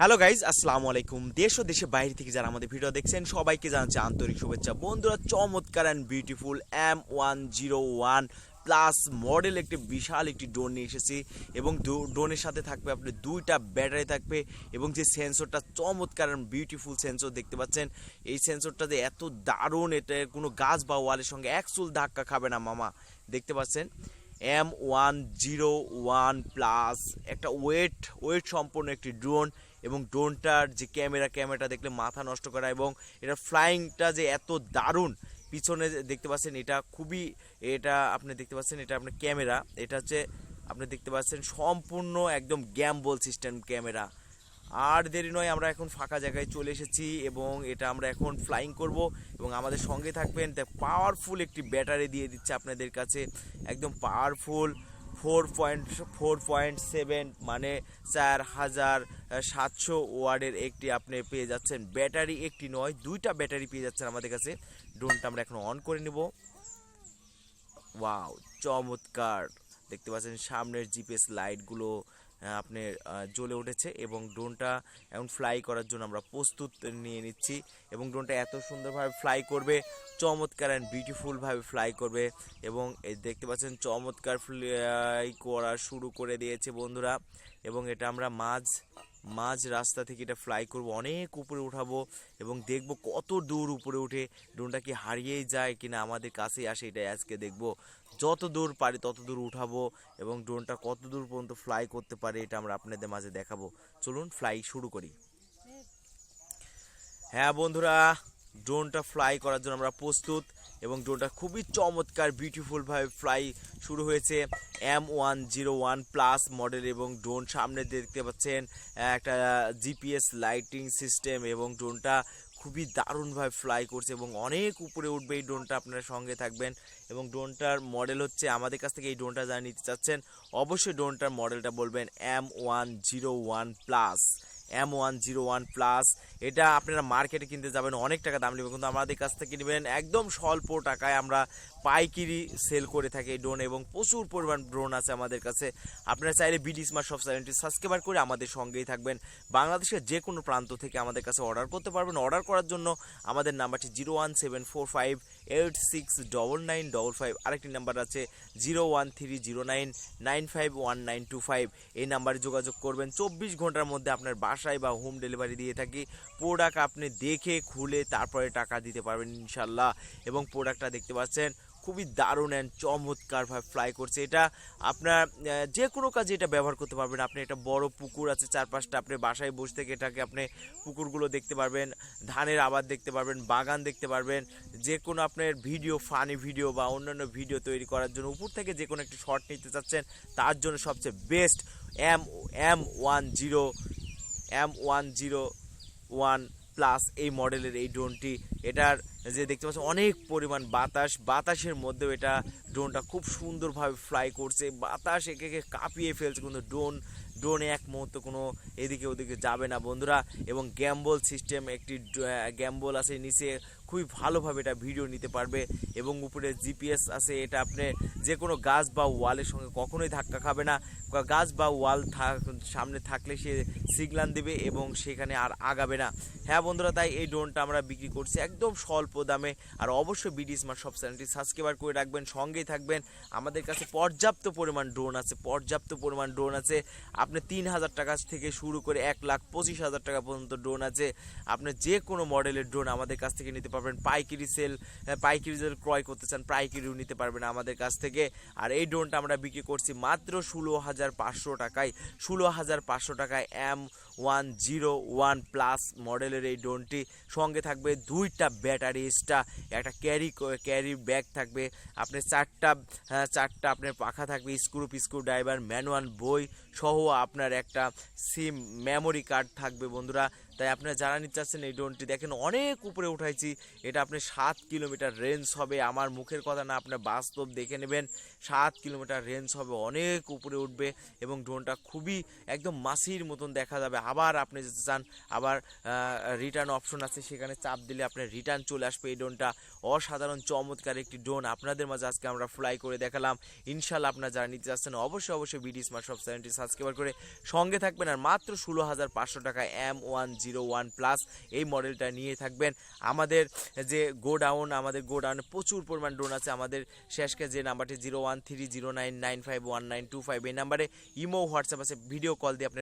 Hello guys আসসালামু আলাইকুম দেশ ও দেশের বাইরে থেকে যারা আমাদের ভিডিও দেখছেন, সবাইকে জানাচ্ছি আন্তরিক শুভেচ্ছা। বন্ধুরা, চমৎকার and beautiful M one zero one plus model একটি বিশাল একটি ড্রোন নিয়ে এসেছি এবং ড্রোনের সাথে থাকবে আপনি দুইটা ব্যাটারি থাকবে এবং যে সেন্সরটা চমৎকার বিউটিফুল সেন্সর দেখতে পাচ্ছেন, এই সেন্সরটা যে এত দারুণ এটা কোনো গাছ বা ওয়ালের সঙ্গে এক চুল ধাক্কা খাবে না মামা। দেখতে পাচ্ছেন? M one zero one plus একটা ওয়েট ওয়েট সম্পন্ন একটি ড্রোন এবং ড্রোনটার যে ক্যামেরা ক্যামেরাটা দেখলে মাথা নষ্ট করা এবং এটা ফ্লাইংটা যে এত দারুণ, পিছনে দেখতে পাচ্ছেন এটা খুবই, এটা আপনি দেখতে পাচ্ছেন এটা আপনার ক্যামেরা এটা হচ্ছে আপনি দেখতে পাচ্ছেন সম্পূর্ণ একদম গ্যাম্বল সিস্টেম ক্যামেরা আর দেরি নয়, আমরা এখন ফাঁকা জায়গায় চলে এসেছি এবং এটা আমরা এখন ফ্লাইং করব এবং আমাদের সঙ্গে থাকবেন তা পাওয়ারফুল একটি ব্যাটারি দিয়ে দিচ্ছে আপনাদের কাছে, একদম powerful four point four point seven মানে চার হাজার সাতশো ওয়ার্ডের একটি আপনি পেয়ে যাচ্ছেন। ব্যাটারি একটি নয়, দুইটা ব্যাটারি পেয়ে যাচ্ছেন আমাদের কাছে। ড্রোনটা আমরা এখন অন করে নেব। ওয়াও চমৎকার। দেখতে পাচ্ছেন সামনের জিপিএস লাইটগুলো আপনার জ্বলে উঠেছে এবং ড্রোনটা এখন ফ্লাই করার জন্য আমরা প্রস্তুত নিয়ে নিচ্ছি এবং ড্রোনটা এত সুন্দরভাবে ফ্লাই করবে, চমৎকার অ্যান্ড বিউটিফুলভাবে ফ্লাই করবে এবং দেখতে পাচ্ছেন চমৎকার ফ্লাই করা শুরু করে দিয়েছে বন্ধুরা। এবং এটা আমরা মাঝ মাঝ রাস্তা থেকে এটা ফ্লাই করব। অনেক উপরে উঠাবো এবং দেখব কত দূর উপরে উঠে ড্রোনটা কি হারিয়েই যায় কিনা আমাদের কাছেই আসে এটা আজকে দেখব। যত দূর পারি তত দূর উঠাবো এবং ড্রোনটা কত দূর পর্যন্ত ফ্লাই করতে পারে এটা আমরা আপনাদের মাঝে দেখাবো। চলুন ফ্লাই শুরু করি। হ্যাঁ বন্ধুরা ড্রোনটা ফ্লাই করার জন্য আমরা প্রস্তুত। এবং ড্রোনটা খুবই চমৎকার বিউটিফুলভাবে ফ্লাই শুরু হয়েছে। M one zero one plus model এবং ড্রোন সামনে দেখতে পাচ্ছেন একটা জিপিএস লাইটিং সিস্টেম এবং ড্রোনটা খুবই দারুণভাবে ফ্লাই করছে এবং অনেক উপরে উঠবে এই ড্রোনটা আপনারা সঙ্গে থাকবেন। এবং ড্রোনটার মডেল হচ্ছে, আমাদের কাছ থেকে এই ড্রোনটা যারা নিতে চাচ্ছেন, অবশ্যই ড্রোনটার মডেলটা বলবেন M one zero one plus M one zero one plus এটা আপনারা মার্কেটে কিনতে যাবেন, অনেক টাকা দাম নেবে। কিন্তু আমাদের কাছ থেকে নেবেন একদম স্বল্প টাকায় আমরা পাইকিরি সেল করে থাকি এই ড্রোন এবং প্রচুর পরিমাণ ড্রোন আছে আমাদের কাছে। আপনারা চাইলে বিডি স্মার্ট সব চ্যানেলটি সাবস্ক্রাইবার করে আমাদের সঙ্গেই থাকবেন। বাংলাদেশের যে কোনো প্রান্ত থেকে আমাদের কাছে অর্ডার করতে পারবেন। অর্ডার করার জন্য আমাদের নাম্বারটি zero one seven four five eight six double nine double five আরেকটি নাম্বার আছে zero one three zero nine nine five one nine two five এই নাম্বারে যোগাযোগ করবেন। চব্বিশ ঘণ্টার মধ্যে আপনার বাসায় বা হোম ডেলিভারি দিয়ে থাকি। প্রোডাক্ট আপনি দেখে, খুলে তারপরে টাকা দিতে পারবেন ইনশাল্লাহ। এবং প্রোডাক্টটা দেখতে পাচ্ছেন খুবই দারুণ অ্যান্ড চমৎকারভাবে ফ্লাই করছে। এটা আপনার যে কোনো কাজে এটা ব্যবহার করতে পারবেন। আপনি একটা বড় পুকুর আছে, চারপাশটা আপনি বাসায় বসে থেকে এটাকে আপনি পুকুরগুলো দেখতে পারবেন, ধানের আবাদ দেখতে পারবেন, বাগান দেখতে পারবেন। যে কোনো আপনার ভিডিও ফানি ভিডিও বা অন্যান্য ভিডিও তৈরি করার জন্য, উপর থেকে যে কোনো একটি শট নিতে চাচ্ছেন, তার জন্য সবচেয়ে best M M one zero M one zero one plus এই মডেলের এই ড্রোনটি, এটার যে দেখতে পাচ্ছেন অনেক পরিমাণ বাতাস, বাতাসের মধ্যেও এটা ড্রোনটা খুব সুন্দরভাবে ফ্লাই করছে। বাতাস একে একে কাঁপিয়ে ফেলছে, কিন্তু ড্রোন, ড্রোনে এক মুহূর্ত কোনো এদিকে ওদিকে যাবে না বন্ধুরা। এবং গ্যাম্বল সিস্টেম একটি গ্যাম্বল আছে নিচে খুবই ভালোভাবে এটা ভিডিও নিতে পারবে এবং উপরে জিপিএস আছে, এটা আপনি যে কোনো গাছ বা ওয়ালের সঙ্গে কখনোই ধাক্কা খাবে না। গাছ বা ওয়াল সামনে থাকলে সে সিগনাল দেবে এবং সেখানে আর আগাবে না। হ্যাঁ বন্ধুরা, তাই এই ড্রোনটা আমরা বিক্রি করছি একদম স্বল্প দামে। আর অবশ্যই বিডি স্মার্ট সব চ্যানেলটি সাবস্ক্রাইবার করে রাখবেন, সঙ্গেই থাকবেন। আমাদের কাছে পর্যাপ্ত পরিমাণ ড্রোন আছে, পর্যাপ্ত পরিমাণ ড্রোন আছে। আপনি তিন হাজার টাকা থেকে শুরু করে এক লাখ পঁচিশ হাজার টাকা পর্যন্ত ড্রোন আছে। আপনি যে কোনো মডেলের ড্রোন আমাদের কাছ থেকে নিতে পারবেন, পাইকারি সেল পাইকারি সেল ক্রয় করতে চান, পাইকারিও নিতে পারবেন আমাদের কাছ থেকে। আর এই ড্রোনটা আমরা বিক্রি করছি মাত্র ষোলো হাজার পাঁচশো টাকায়। ষোলো হাজার পাঁচশো টাকায় M one zero one plus মডেলের এই ড্রোনটি। সঙ্গে থাকবে দুইটা ব্যাটারি এক্সট্রা, একটা ক্যারি ক্যারি ব্যাগ থাকবে, আপনি চারটা চারটা আপনার পাখা থাকবে, স্ক্রু স্ক্রু ড্রাইভার, ম্যানুয়াল বই সহ আপনার একটা সিম, মেমোরি কার্ড থাকবে বন্ধুরা। তাই আপনারা যারা নিতে চাচ্ছেন এই ড্রোনটি, দেখেন অনেক উপরে উঠাইছি, এটা আপনি সাত কিলোমিটার রেঞ্জ হবে, আমার মুখের কথা না, আপনার বাস্তব দেখে নেবেন, সাত কিলোমিটার রেঞ্জ হবে, অনেক উপরে উঠবে এবং ড্রোনটা খুবই একদম মাসির মতন দেখা যাবে আবার আপনি যেতে চান, আবার রিটার্ন অপশন আছে, সেখানে চাপ দিলে আপনার রিটার্ন চলে আসবে এই ড্রোনটা অসাধারণ, চমৎকার একটি ড্রোন আপনাদের মাঝে আজকে আমরা ফ্লাই করে দেখালাম। ইনশাল্লাহ আপনারা যারা নিতে চাচ্ছেন অবশ্যই অবশ্যই বিডি স্মার্ট শপ চ্যানেলটি সাবস্ক্রাইব করে সঙ্গে থাকবেন। আর মাত্র ষোলো হাজার পাঁচশো টাকা M one zero one plus এই মডেলটা নিয়ে থাকবেন। আমাদের যে গোডাউন আমাদের গোডাউনে প্রচুর পরিমাণ ড্রোন আছে। আমাদের শেষকে যে নাম্বারটি zero one three zero nine nine five one nine two five এই নাম্বারে ইমো হোয়াটসঅ্যাপ আছে। ভিডিও কল দিয়ে আপনি